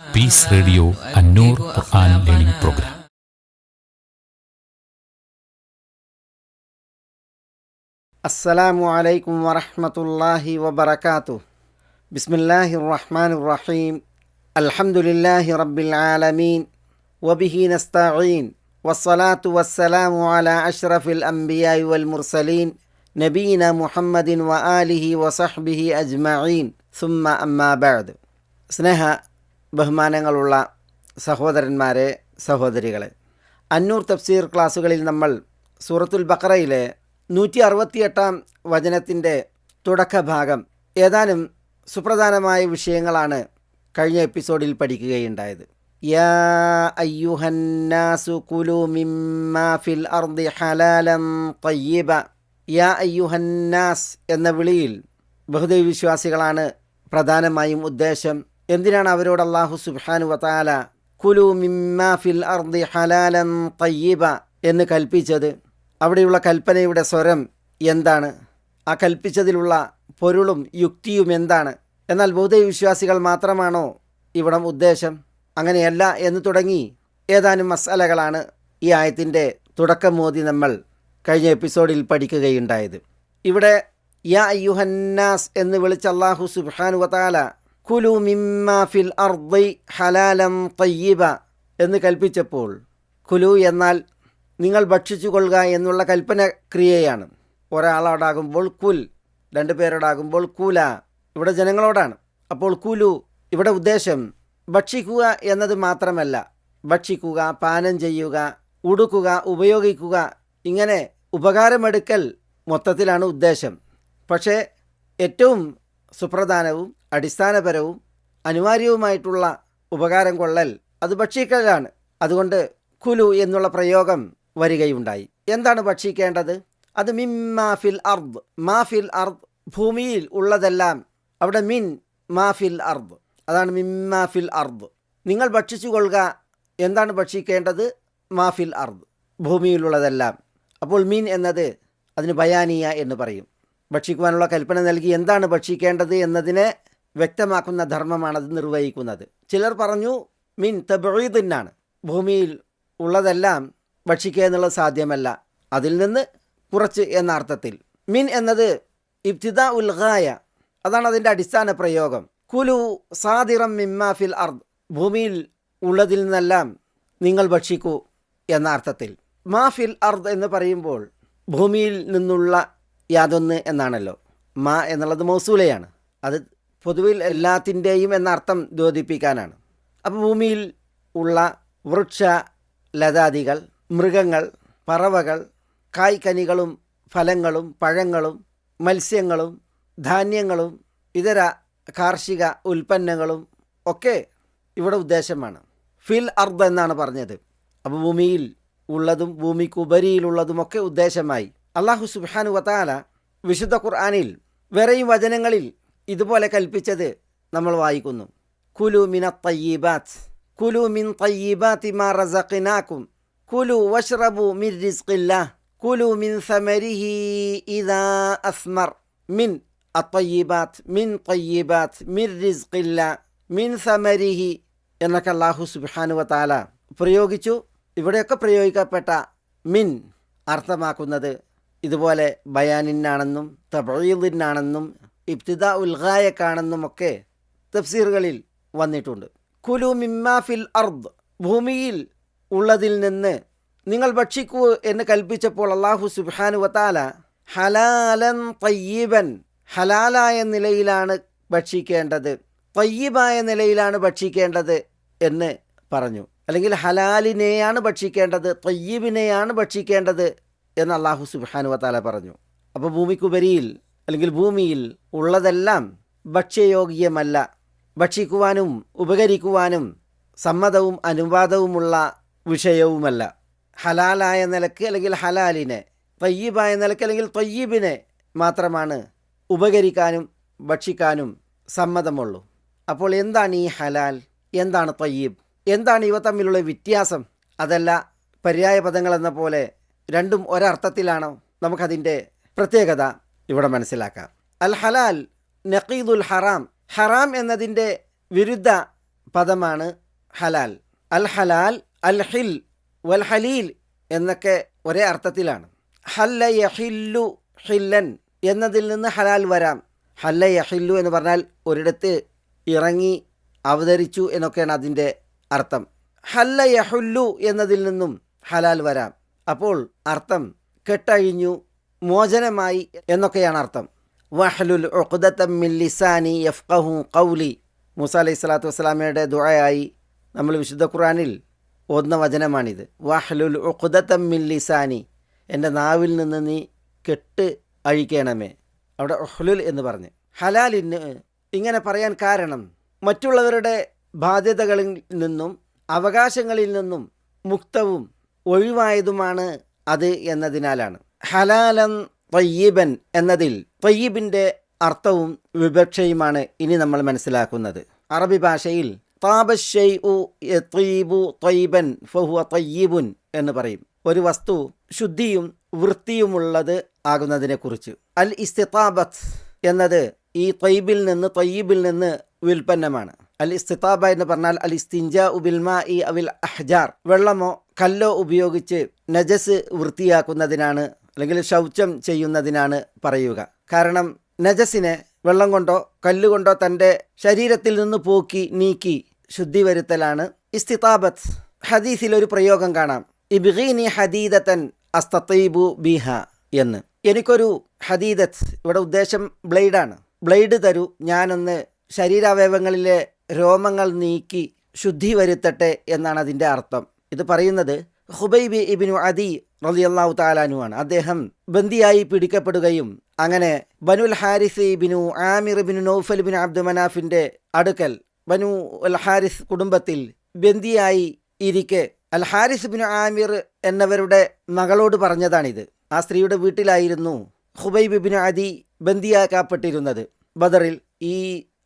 Peace radio Annoor Quran learning program അസ്സലാമു അലൈക്കും വറഹ്മത്തുള്ളാഹി വബറകാതു ബിസ്മില്ലാഹിർ റഹ്മാനിർ റഹീം അൽഹംദുലില്ലാഹി റബ്ബിൽ ആലമീൻ വബിഹി നസ്തഈൻ വസ്സലാത്തു വസ്സലാമു അലാ അഷ്റഫിൽ അംബിയായി വൽ മുർസലീൻ നബീന മുഹമ്മദിൻ വ ആലിഹി വസഹ്ബിഹി അജ്മഈൻ സുമ്മ അമ്മാ ബഅദ് സ്നേഹ ബഹുമാനങ്ങളുള്ള സഹോദരന്മാരെ സഹോദരികളെ. അന്നൂർ തഫ്സീർ ക്ലാസ്സുകളിൽ നമ്മൾ സൂറത്തുൽ ബക്കറയിലെ നൂറ്റി അറുപത്തിയെട്ടാം വചനത്തിന്റെ തുടക്കഭാഗം ഏതാനും സുപ്രധാനമായ വിഷയങ്ങളാണ് കഴിഞ്ഞ എപ്പിസോഡിൽ പഠിക്കുകയുണ്ടായത്. യാ അയ്യുഹന്നാസു കുലു മിമ്മാ ഫിൽ അർദി യാ അയ്യുഹന്നാസ് എന്ന വിളിയിൽ ബഹുദൈവ വിശ്വാസികളാണ് പ്രധാനമായും ഉദ്ദേശം എന്തിനാണ് അവരോട് അള്ളാഹു സുബാനു വതാല കുലു മിമ്മാ ഫിൽ അർദി ഹലാലൻ തയ്യബ എന്ന് കൽപ്പിച്ചത്? അവിടെയുള്ള കൽപ്പനയുടെ സ്വരം എന്താണ്? ആ കൽപ്പിച്ചതിലുള്ള പൊരുളും യുക്തിയും എന്താണ്? എന്നാൽ ബൗദ്ധ വിശ്വാസികൾ മാത്രമാണോ ഇവിടം ഉദ്ദേശം? അങ്ങനെയല്ല എന്ന് തുടങ്ങി ഏതാനും മസാലകളാണ് ഈ ആയത്തിന്റെ തുടക്കം മോദി നമ്മൾ കഴിഞ്ഞ എപ്പിസോഡിൽ പഠിക്കുകയുണ്ടായത്. ഇവിടെ യാ യുഹന്നാസ് എന്ന് വിളിച്ച അള്ളാഹു സുബ്ഹാനു വതാല കുലു മിമ്മ ഫിൽ അർദി ഹലാലം തയ്യബ എന്ന് കൽപ്പിച്ചപ്പോൾ കുലു എന്നാൽ നിങ്ങൾ ഭക്ഷിച്ചു കൊള്ളുക എന്നുള്ള കൽപ്പന ക്രിയയാണ്. ഒരാളോടാകുമ്പോൾ കുൽ രണ്ടു പേരോടാകുമ്പോൾ കൂല ഇവിടെ ജനങ്ങളോടാണ്. അപ്പോൾ കുലു ഇവിടെ ഉദ്ദേശം ഭക്ഷിക്കുക എന്നത് മാത്രമല്ല ഭക്ഷിക്കുക പാനം ചെയ്യുക ഉടുക്കുക ഉപയോഗിക്കുക ഇങ്ങനെ ഉപകാരമെടുക്കൽ മൊത്തത്തിലാണ് ഉദ്ദേശം. പക്ഷേ ഏറ്റവും സുപ്രധാനവും അടിസ്ഥാനപരവും അനിവാര്യവുമായിട്ടുള്ള ഉപകാരം കൊള്ളൽ അത് ഭക്ഷിക്കലാണ്. അതുകൊണ്ട് കുലു എന്നുള്ള പ്രയോഗം വരികയുണ്ടായി. എന്താണ് ഭക്ഷിക്കേണ്ടത്? അത് മിൻ മാഫിൽ അർദ്. മാഫിൽ അർദ് ഭൂമിയിൽ ഉള്ളതെല്ലാം അവിടെ മിൻ മാഫിൽ അർദ്. അതാണ് മിൻ മാഫിൽ അർദ്. നിങ്ങൾ ഭക്ഷിച്ചു കൊള്ളുക എന്താണ് ഭക്ഷിക്കേണ്ടത്? മാഫിൽ അർദ്. ഭൂമിയിലുള്ളതെല്ലാം അപ്പോൾ മീൻ എന്നത് അതിന് ബയാനിയ എന്ന് പറയും. ഭക്ഷിക്കുവാനുള്ള കൽപ്പന നൽകി എന്താണ് ഭക്ഷിക്കേണ്ടത് എന്നതിനെ വ്യക്തമാക്കുന്ന ധർമ്മമാണത് നിർവഹിക്കുന്നത്. ചിലർ പറഞ്ഞു മീൻ തബീദിനാണ് ഭൂമിയിൽ ഉള്ളതെല്ലാം ഭക്ഷിക്കുക എന്നുള്ളത് സാധ്യമല്ല. അതിൽ നിന്ന് കുറച്ച് എന്ന അർത്ഥത്തിൽ. മിൻ എന്നത് ഇബ്തിദ ഉൽഹായ അതാണ് അതിന്റെ അടിസ്ഥാന പ്രയോഗം. കുലു സാദിറം മിമ്മാഫിൽ അർദ്. ഭൂമിയിൽ ഉള്ളതിൽ നിന്നെല്ലാം നിങ്ങൾ ഭക്ഷിക്കൂ എന്ന അർത്ഥത്തിൽ. മാഫിൽ അർദ് എന്ന് പറയുമ്പോൾ ഭൂമിയിൽ നിന്നുള്ള യാതൊന്ന് എന്നാണല്ലോ. മാ എന്നുള്ളത് മൗസൂലയാണ്. അത് പൊതുവിൽ എല്ലാത്തിന്റെയും എന്ന അർത്ഥം ദ്യോതിപ്പിക്കാനാണ്. അപ്പോൾ ഭൂമിയിൽ ഉള്ള വൃക്ഷ ലതാദികൾ മൃഗങ്ങൾ പറവകൾ കായ്ക്കനികളും ഫലങ്ങളും പഴങ്ങളും മത്സ്യങ്ങളും ധാന്യങ്ങളും ഇതര കാർഷിക ഉൽപ്പന്നങ്ങളും ഒക്കെ ഇവിടെ ഉദ്ദേശമാണ്. ഫിൽ അർദ് എന്നാണ് പറഞ്ഞത്. അപ്പോൾ ഭൂമിയിൽ ഉള്ളതും ഭൂമിക്കുപരിയിലുള്ളതുമൊക്കെ ഉദ്ദേശമായി. അള്ളാഹു സുബാനു വത്താല വിശുദ്ധ ഖുർആാനിൽ വേറെയും വചനങ്ങളിൽ ഇതുപോലെ കൽപ്പിച്ചത് നമ്മൾ വായിക്കുന്നു. കുലു മിന തയ്യീബാത്ത് കുലു മിൻ തയ്യീബാത്തി മാ റസഖിനാക്കും കുലു വഷ്റബു മിൻ റിസ്ഖില്ല കുലു മിൻ സമരിഹി ഇദാ അസ്മർ മിൻ അത്തയ്യീബാത്ത് മിൻ തയ്യീബാത്ത് മിൻ റിസ്ഖില്ല മിൻ സമരിഹി എന്നൊക്കെ അള്ളാഹു സുബാനു വത്താല പ്രയോഗിച്ചു. ഇവിടെയൊക്കെ പ്രയോഗിക്കപ്പെട്ട മിൻ അർത്ഥമാക്കുന്നത് ഇതുപോലെ ബയാനിനാണെന്നും തബീദിനാണെന്നും ഇബ്തിദ ഉൽഗായക്കാണെന്നും ഒക്കെ തഫ്സീറുകളിൽ വന്നിട്ടുണ്ട്. കുലു മിമ്മാഫിൽ അർദ് ഭൂമിയിൽ ഉള്ളതിൽ നിന്ന് നിങ്ങൾ ഭക്ഷിക്കൂ എന്ന് കൽപ്പിച്ചപ്പോൾ അള്ളാഹു സുബാനു വത്താല ഹലാലൻ തയ്യീബൻ ഹലാലായ നിലയിലാണ് ഭക്ഷിക്കേണ്ടത് തയ്യീബായ നിലയിലാണ് ഭക്ഷിക്കേണ്ടത് എന്ന് പറഞ്ഞു. അല്ലെങ്കിൽ ഹലാലിനെയാണ് ഭക്ഷിക്കേണ്ടത് തയ്യീബിനെയാണ് ഭക്ഷിക്കേണ്ടത് എന്ന് അള്ളാഹു സുബാനു വത്താല പറഞ്ഞു. അപ്പോൾ ഭൂമിക്കുപരിയിൽ അല്ലെങ്കിൽ ഭൂമിയിൽ ഉള്ളതെല്ലാം ഭക്ഷ്യയോഗ്യമല്ല. ഭക്ഷിക്കുവാനും ഉപകരിക്കുവാനും സമ്മതവും അനുവാദവുമുള്ള വിഷയവുമല്ല. ഹലാലായ നിലയ്ക്ക് അല്ലെങ്കിൽ ഹലാലിനെ തയ്യീബായ നിലയ്ക്ക് അല്ലെങ്കിൽ തയ്യീബിനെ മാത്രമാണ് ഉപകരിക്കാനും ഭക്ഷിക്കാനും സമ്മതമുള്ളൂ. അപ്പോൾ എന്താണ് ഈ ഹലാൽ? എന്താണ് തയ്യീബ്? എന്താണ് ഇവ തമ്മിലുള്ള വ്യത്യാസം? അതല്ല പര്യായ പദങ്ങൾ എന്ന പോലെ രണ്ടും ഒരർത്ഥത്തിലാണോ നമുക്കതിന്റെ പ്രത്യേകത. ഇവിടെ മനസ്സിലാക്കാം. അൽ ഹലാൽ നഖീദുൽ ഹറാം. ഹറാം എന്നതിന്റെ വിരുദ്ധ പദമാണ് ഹലാൽ. അൽ ഹലാൽ അൽ ഹിൽ വൽ ഹലീൽ എന്നൊക്കെ ഒരേ അർത്ഥത്തിലാണ്. ഹല്ല യഹില്ലു ഹില്ലൻ എന്നതിൽ നിന്ന് ഹലാൽ വരാം. ഹല്ല യഹില്ലു എന്ന് പറഞ്ഞാൽ ഒരിടത്ത് ഇറങ്ങി അവതരിച്ചു എന്നൊക്കെയാണ് അതിന്റെ അർത്ഥം. ഹല്ല യഹുല്ലു എന്നതിൽ നിന്നും ഹലാൽ വരാം. അപ്പോൾ അർത്ഥം കെട്ടഴിഞ്ഞു മോചനമായി എന്നൊക്കെയാണ് അർത്ഥം. വഹലുൽ മില്ലിസാനി ലിസാനി യഫ്ഖഹു ഖൗലി. മൂസ അലൈഹി സ്വലാത്തു വസ്സലാമയുടെ ദുഴയായി നമ്മൾ വിശുദ്ധ ഖുറാനിൽ ഓതുന്ന വചനമാണിത്. വഹലുൽ മിൻ ലിസാനി. എന്റെ നാവിൽ നിന്ന് നീ കെട്ട് അഴിക്കണമേ. അവിടെ ഒഹ്ലുൽ എന്ന് പറഞ്ഞ്. ഹലാലിന് ഇങ്ങനെ പറയാൻ കാരണം മറ്റുള്ളവരുടെ ബാധ്യതകളിൽ നിന്നും അവകാശങ്ങളിൽ നിന്നും മുക്തവും ഒഴിവായതുമാണ് അത് എന്നതിനാലാണ്. ഹലാലൻ തയ്യീബൻ എന്നതിൽ തയ്യബിന്റെ അർത്ഥവും വിവക്ഷയുമാണ് ഇനി നമ്മൾ മനസ്സിലാക്കുന്നത്. അറബി ഭാഷയിൽ ഫഹുവ തയ്യബുൻ എന്ന് പറയും. ഒരു വസ്തു ശുദ്ധിയും വൃത്തിയുമുള്ളത് ആകുന്നതിനെക്കുറിച്ച്. അൽ ഇസ്തിതാബത്ത് എന്നത് ഈ തൊയ്ബിൽ നിന്ന് ത്വയ്യബിൽ നിന്ന് വിൽപ്പന്നമാണ് അൽ ഇസ്തിതാബ എന്ന് പറഞ്ഞാൽ അൽ ഇസ്തിഞ്ച ഉബിൽമ ഇ അവിൽ അഹ്ജാർ. വെള്ളമോ കല്ലോ ഉപയോഗിച്ച് നജസ് വൃത്തിയാക്കുന്നതിനാണ് അല്ലെങ്കിൽ ശൗചം ചെയ്യുന്നതിനാണ് പറയുക. കാരണം നജസിനെ വെള്ളം കൊണ്ടോ കല്ലുകൊണ്ടോ തന്റെ ശരീരത്തിൽ നിന്ന് പോക്കി നീക്കി ശുദ്ധി വരുത്തലാണ് ഇസ്തിതാബത്ത് ഹദീസിൽ ഒരു പ്രയോഗം കാണാം. ഇബ്ഗീനി ഹദീദത്തൻ അസ്തീബു ബിഹ എന്ന്. എനിക്കൊരു ഹദീദത്ത് ഇവിടെ ഉദ്ദേശം ബ്ലേഡാണ്. ബ്ലേഡ് തരൂ ഞാനൊന്ന് ശരീരാവയവങ്ങളിലെ രോമങ്ങൾ നീക്കി ശുദ്ധി വരുത്തട്ടെ എന്നാണ് അതിന്റെ അർത്ഥം. ഇത് പറയുന്നത് ഹുബൈബി ഇബിനു അദി റളിയല്ലാഹു താലാനുവാണ് അദ്ദേഹം ബന്ദിയായി പിടിക്കപ്പെടുകയും അങ്ങനെ ബനുൽ ഹാരിസ് ഇബിനു ആമിർ ബിനു നൗഫൽ ബിൻ അബ്ദു മനാഫിന്റെ അടുക്കൽ ബനു അൽ ഹാരിസ് കുടുംബത്തിൽ ബന്ദിയായി ഇരിക്കെ അൽ ഹാരിസ് ബിനു ആമിർ എന്നവരുടെ മകളോട് പറഞ്ഞതാണിത്. ആ സ്ത്രീയുടെ വീട്ടിലായിരുന്നു ഹുബൈബ് ബിൻ അദി ബന്ദിയാക്കപ്പെട്ടിരുന്നത്. ബദറിൽ ഈ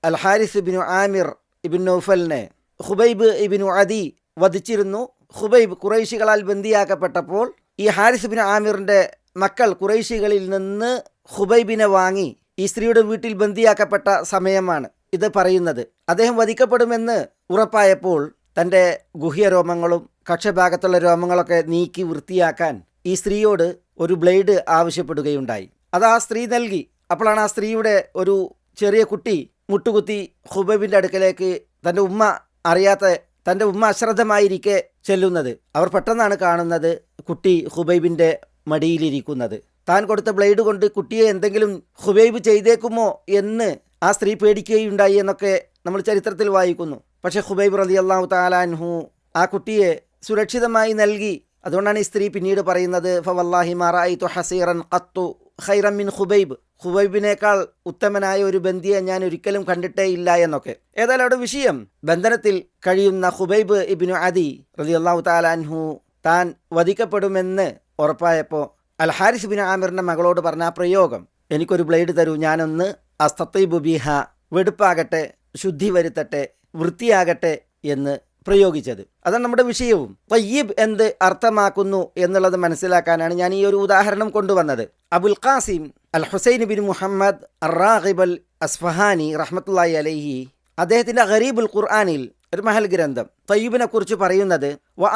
അൽ ഹാരിസ് ബിനു ആമിർ ഇബിൻ നൗഫലിനെ ഹുബൈബ് ഇബിനു അദി വധിച്ചിരുന്നു. ഹുബൈബ് കുറൈശികളാൽ ബന്ദിയാക്കപ്പെട്ടപ്പോൾ ഈ ഹാരിസ് ബിൻ ആമിറിന്റെ മക്കൾ കുറൈശികളിൽ നിന്ന് ഹുബൈബിനെ വാങ്ങി ഈ സ്ത്രീയുടെ വീട്ടിൽ ബന്ദിയാക്കപ്പെട്ട സമയമാണ് ഇത് പറയുന്നത്. അദ്ദേഹം വധിക്കപ്പെടുമെന്ന് ഉറപ്പായപ്പോൾ തന്റെ ഗുഹ്യ രോമങ്ങളും കക്ഷഭാഗത്തുള്ള രോമങ്ങളൊക്കെ നീക്കി വൃത്തിയാക്കാൻ ഈ സ്ത്രീയോട് ഒരു ബ്ലേഡ് ആവശ്യപ്പെടുകയുണ്ടായി. അത് ആ സ്ത്രീ നൽകി. അപ്പോഴാണ് ആ സ്ത്രീയുടെ ഒരു ചെറിയ കുട്ടി മുട്ടുകുത്തി ഹുബൈബിന്റെ അടുക്കലേക്ക് തന്റെ ഉമ്മ അറിയാത്ത തന്റെ ഉമ്മ അശ്രദ്ധമായിരിക്കെ ചെല്ലുന്നത്. അവർ പെട്ടെന്നാണ് കാണുന്നത് കുട്ടി ഹുബൈബിന്റെ മടിയിലിരിക്കുന്നത്. താൻ കൊടുത്ത ബ്ലേഡ് കൊണ്ട് കുട്ടിയെ എന്തെങ്കിലും ഹുബൈബ് ചെയ്തേക്കുമോ എന്ന് ആ സ്ത്രീ പേടിക്കുകയുണ്ടായി എന്നൊക്കെ നമ്മൾ ചരിത്രത്തിൽ വായിക്കുന്നു. പക്ഷേ ഹുബൈബ് റതി അള്ളാഹു താലാൻഹു ആ കുട്ടിയെ സുരക്ഷിതമായി നൽകി. അതുകൊണ്ടാണ് ഈ സ്ത്രീ പിന്നീട് പറയുന്നത് ഫവല്ലാഹി മാറായി ഹസീറൻ ഖത്തു ഖൈറം മിൻ ഹുബൈബ് ഹുബൈബിനേക്കാൾ ഉത്തമനായ ഒരു ബന്ധിയെ ഞാൻ ഒരിക്കലും കണ്ടിട്ടേ ഇല്ല എന്നൊക്കെ. ഏതായാലും അവിടെ വിഷയം. ബന്ധനത്തിൽ കഴിയുന്ന ഹുബൈബ് ഇബിനു അദി റലി അള്ളാഹു താലാൻഹു താൻ വധിക്കപ്പെടുമെന്ന് ഉറപ്പായപ്പോൾ അൽ ഹാരിസ് ബിൻ ആമിറിന്റെ മകളോട് പറഞ്ഞ ആ പ്രയോഗം എനിക്കൊരു ബ്ലേഡ് തരൂ ഞാനൊന്ന് അസ്തീബു ബിഹ വെടുപ്പാകട്ടെ ശുദ്ധി വരുത്തട്ടെ വൃത്തിയാകട്ടെ എന്ന് പ്രയോഗിച്ചത്. അതാണ് നമ്മുടെ വിഷയവും. തയ്യീബ് എന്ത് അർത്ഥമാക്കുന്നു എന്നുള്ളത് മനസ്സിലാക്കാനാണ് ഞാൻ ഈ ഒരു ഉദാഹരണം കൊണ്ടുവന്നത്. അബുൽ ഖാസിം അൽ ഹുസൈൻ ബിൻ മുഹമ്മദ് അറാഖിബ് അൽ അസ്ഫഹാനി റഹ്മത്തുല്ലായി അലൈഹി അദ്ദേഹത്തിന്റെ ഗരീബുൽ ഖുർആാനിൽ ഒരു മഹൽ ഗ്രന്ഥം. തയ്യബിനെ കുറിച്ച് പറയുന്നത് വ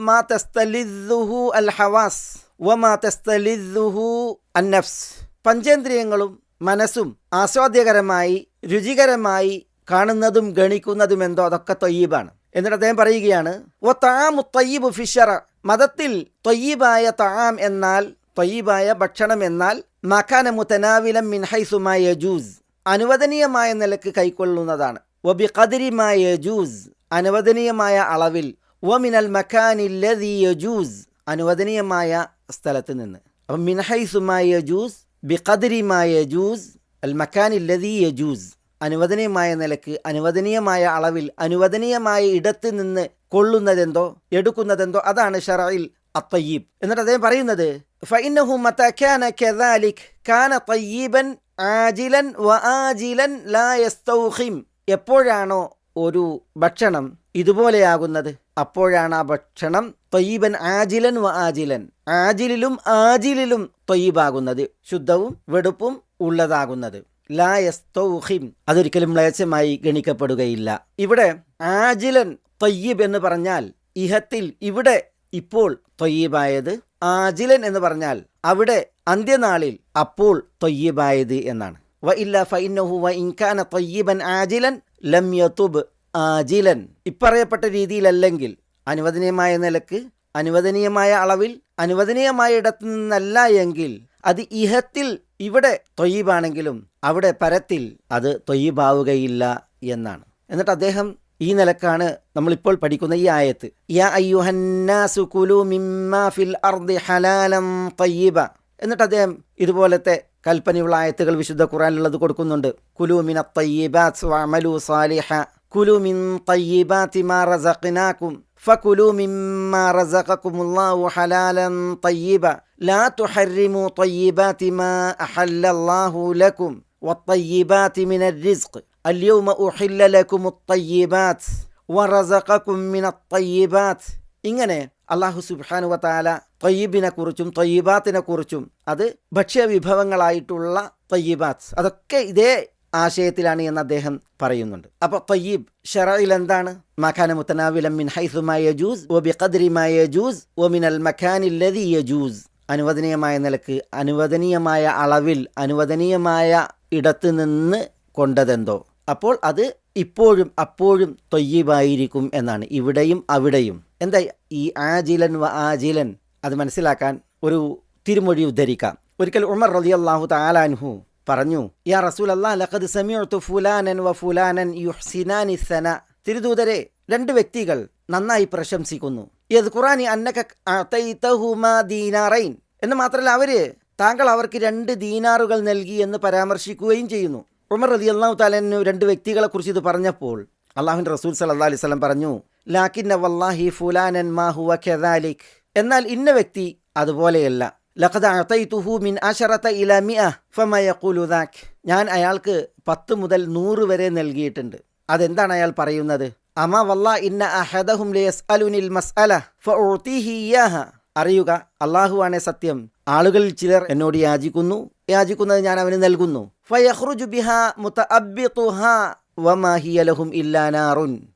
മാ തസ്തലിദ്ദുഹു അൽ ഹവാസ് വ മാ തസ്തലിദ്ദുഹു നഫ്സ്. പഞ്ചേന്ദ്രിയങ്ങളും മനസ്സും ആസ്വാദ്യകരമായി രുചികരമായി കാണുന്നതും ഗണിക്കുന്നതും എന്തോ അതൊക്കെ തൊയ്യീബാണ്. എന്നിട്ട് അദ്ദേഹം പറയുകയാണ് ഒ താമു തൊയ്യീബ് ഫിഷറ മതത്തിൽ തൊയ്യീബായ താം എന്നാൽ തൊയ്യീബായ ഭക്ഷണം എന്നാൽ മഖാന മുത്തനാവിലം മിൻഹൈസുമായ യജൂസ്. അനുവദനീയമായ നിലയ്ക്ക് കൈക്കൊള്ളുന്നതാണ്. വബി കതിരിമായ യജൂസ്. അനുവദനീയമായ അളവിൽ. വ മിനൽ മഖാനില്ലതി യജൂസ്. അനുവദനീയമായ സ്ഥലത്ത് നിന്ന്. അപ്പം മിൻഹൈസുമായ യജൂസ് കതിരിമായ യജൂസ് അൽ മഖാനില്ലതി യജൂസ്. അനുവദനീയമായ നിലയ്ക്ക് അനുവദനീയമായ അളവിൽ അനുവദനീയമായ ഇടത്ത് നിന്ന് കൊള്ളുന്നതെന്തോ എടുക്കുന്നതെന്തോ അതാണ് ഷറയിൽ അത്തയ്യീബ്. എന്നിട്ട് അദ്ദേഹം പറയുന്നത് എപ്പോഴാണോ ഒരു ഭക്ഷണം ഇതുപോലെയാകുന്നത് അപ്പോഴാണ് ആ ഭക്ഷണം തൊയ്യബൻ ആജിലൻ വ ആജിലൻ ആജിലിലും ആജിലിലും തൊയ്യബാകുന്നത് ശുദ്ധവും വെടുപ്പും ഉള്ളതാകുന്നത്. ലാ യസ്തൗഹിം. അതൊരിക്കലും മ്ലേച്ഛമായി ഗണിക്കപ്പെടുകയില്ല. ഇവിടെ ആജിലൻ തൊയ്യബ് എന്ന് പറഞ്ഞാൽ ഇഹത്തിൽ ഇവിടെ ഇപ്പോൾ തൊയ്യബായത് ആജിലൻ എന്ന് പറഞ്ഞാൽ അവിടെ അന്ത്യനാളിൽ അപ്പോൾ തൊയ്യബായത് എന്നാണ്. വ ഇല്ല ഫൈനഹു വ ഇൻകാന തൊയ്യബൻ ആജിലൻ ലം യതുബ് ആജിലൻ. ഇപ്പറയപ്പെട്ട രീതിയിലല്ലെങ്കിൽ അനുവദനീയമായ നിലയ്ക്ക് അനുവദനീയമായ അളവിൽ അനുവദനീയമായ ഇടത്തു നിന്നല്ല എങ്കിൽ അത് ഇഹത്തിൽ ഇവിടെ തൊയ്യബാണെങ്കിലും അവിടെ പരത്തിൽ അത് തൊയ്യബാവുകയില്ല എന്നാണ് എന്നിട്ട് അദ്ദേഹം ഈ നിലക്കാണ് നമ്മളിപ്പോൾ പഠിക്കുന്ന ഈ ആയത്ത് യാ അയ്യുഹന്നാസു കുലു മിമ്മാ ഫിൽ അർദി ഹലാലം തയ്യിബ എന്നിട്ട് അദ്ദേഹം ഇതുപോലത്തെ കൽപ്പനയുള്ള ആയത്തുകൾ വിശുദ്ധ ഖുറാനിലുള്ളത് കൊടുക്കുന്നുണ്ട് കുലു മിന തയ്യിബാത്ത് വഅമലു സാലിഹ കുലു മിൻ തയ്യിബാത്തി മാ റസഖ്നാകും فكلوا مما رزقكم الله حلالا طيبا لا تحرموا طيبات ما أحل الله لكم والطيبات من الرزق اليوم أحل لكم الطيبات ورزقكم من الطيبات ഇങ്ങനെ അള്ളാഹു സുബാനു വത്താല തൊയ്യബിനെ കുറിച്ചും തൊയ്യബാത്തിനെ കുറിച്ചും അത് ഭക്ഷ്യവിഭവങ്ങളായിട്ടുള്ള തൊയ്യബാത്ത് അതൊക്കെ ഇതേ ആശയത്തിലാണ് എന്ന് അദ്ദേഹം പറയുന്നുണ്ട് അപ്പോൾ തൊയ്യബ് ഷറയിൽ എന്താണ് മഖാന മുത്തനാവിലം മിൻ ഹൈസുമായ യജൂസ് ഒ ബി ഖദ്രിമായ യജൂസ് ഒ മിനൽ മഖാനില്ലതി യജൂസ് അനുവദനീയമായ നിലയ്ക്ക് അനുവദനീയമായ അളവിൽ അനുവദനീയമായ ഇടത്ത് നിന്ന് കൊണ്ടതെന്തോ. അപ്പോൾ അത് ഇപ്പോഴും അപ്പോഴും തൊയ്യബായിരിക്കും എന്നാണ്. ഇവിടെയും അവിടെയും. എന്താ ഈ ആജിലൻ വ ആജിലൻ? അത് മനസ്സിലാക്കാൻ ഒരു തിരുമൊഴി ഉദ്ധരിക്കാം. ഒരിക്കൽ ഉമർ റളിയല്ലാഹു താലാൻഹു പറഞ്ഞു യാ റസൂൽ അള്ളാഹ് ഫുലാനൻ വ ഫുലാനൻ സന. തിരുദൂതരെ രണ്ട് വ്യക്തികൾ നന്നായി പ്രശംസിക്കുന്നു. യത് അന്നക ദീനാറൈൻ. എന്ന് മാത്രമല്ല അവർ താങ്കൾ അവർക്ക് രണ്ട് ദീനാറുകൾ നൽകി എന്ന് പരാമർശിക്കുകയും ചെയ്യുന്നു. ഉമർ റതി അള്ളാഹു താലു രണ്ട് വ്യക്തികളെ കുറിച്ച് ഇത് പറഞ്ഞപ്പോൾ അള്ളാഹുൻ റസൂൽ സല്ലാ അലൈഹി സ്വലം പറഞ്ഞു ലാക്കിന്ന വല്ലാഹി ഫുലാനൻ മാഹുവ ഖെദാലിഖ് എന്നാൽ ഇന്ന വ്യക്തി അതുപോലെയല്ല. മിൻ ഞാൻ അയാൾക്ക് പത്ത് മുതൽ നൂറ് വരെ നൽകിയിട്ടുണ്ട്. അതെന്താണ് അയാൾ പറയുന്നത്? അമ വല്ല ഇന്ന അഹദഹും അറിയുക അള്ളാഹുവാണെ സത്യം. ആളുകളിൽ ചിലർ എന്നോട് യാചിക്കുന്നു യാചിക്കുന്നത് ഞാൻ അവന് നൽകുന്നു.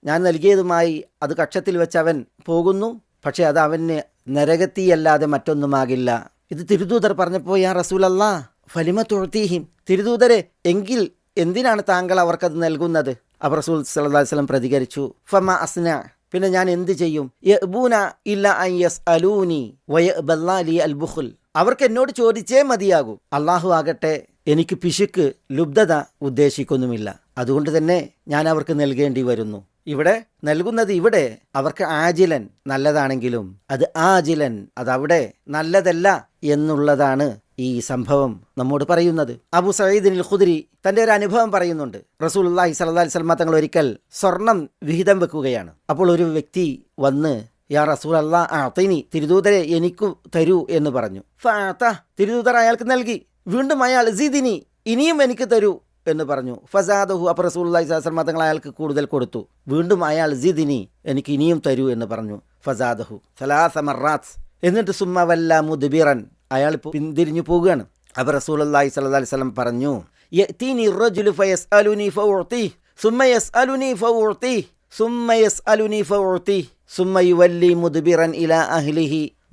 ഞാൻ നൽകിയതുമായി അത് കക്ഷത്തിൽ വെച്ച് അവൻ പോകുന്നു പക്ഷെ അത് അവന് നരകത്തിയല്ലാതെ മറ്റൊന്നുമാകില്ല. ഇത് തിരുദൂതർ പറഞ്ഞപ്പോൾ യാ റസൂലല്ലാ ഫലിമ തുഴത്തീഹിം തിരുദൂതരെ എങ്കിൽ എന്തിനാണ് താങ്കൾ അവർക്കത് നൽകുന്നത്? അപ്പോൾ റസൂൽ വസല്ലം പ്രതികരിച്ചു. ഫമ അസ്ന. പിന്നെ ഞാൻ എന്ത് ചെയ്യും? അവർക്ക് എന്നോട് ചോദിച്ചേ മതിയാകൂ. അള്ളാഹു ആകട്ടെ എനിക്ക് പിശുക്ക് ലുബ്ധത ഉദ്ദേശിക്കൊന്നുമില്ല. അതുകൊണ്ട് തന്നെ ഞാൻ അവർക്ക് നൽകേണ്ടി വരുന്നു. ഇവിടെ നൽകുന്നത് ഇവിടെ. അവർക്ക് ആജിലൻ നല്ലതാണെങ്കിലും അത് ആജിലൻ അതവിടെ നല്ലതല്ല എന്നുള്ളതാണ് ഈ സംഭവം നമ്മോട് പറയുന്നത്. അബു സയ്യിദിനിൽ ഖുദ്രി തന്റെ ഒരു അനുഭവം പറയുന്നുണ്ട്. റസൂൽ അള്ളാഹി സല്ലാ സ്വലമ തങ്ങൾ ഒരിക്കൽ സ്വർണം വിഹിതം വെക്കുകയാണ്. അപ്പോൾ ഒരു വ്യക്തി വന്ന് യാ റസൂൽ അള്ളാ തനി തിരുദൂതരെ എനിക്കു തരൂ എന്ന് പറഞ്ഞു. തിരുദൂതർ അയാൾക്ക് നൽകി. വീണ്ടും അയാൾ സിദിനി ഇനിയും എനിക്ക് തരൂ എന്ന് പറഞ്ഞു. ഫസാദഹു അപ്പൊ അള്ളാഹി സ്വലമ തങ്ങൾ അയാൾക്ക് കൂടുതൽ കൊടുത്തു. വീണ്ടും അയാൾ സിദിനി എനിക്ക് ഇനിയും തരൂ എന്ന് പറഞ്ഞു. ഫസാദഹു സലാസ മറാത്ത് എന്നിട്ട് സുമ്മ വല്ല മുദ്ബിറൻ അയാൾ ഇപ്പോൾ പിന്തിരിഞ്ഞു പോവുകയാണ്. അപ്പോൾ റസൂൽ അള്ളാഹി സ്വല്ലല്ലാഹി അലൈഹി വസല്ലം പറഞ്ഞു ഫയസ്അലുനി യസ്അലുനി യസ്അലുനി ഇലാ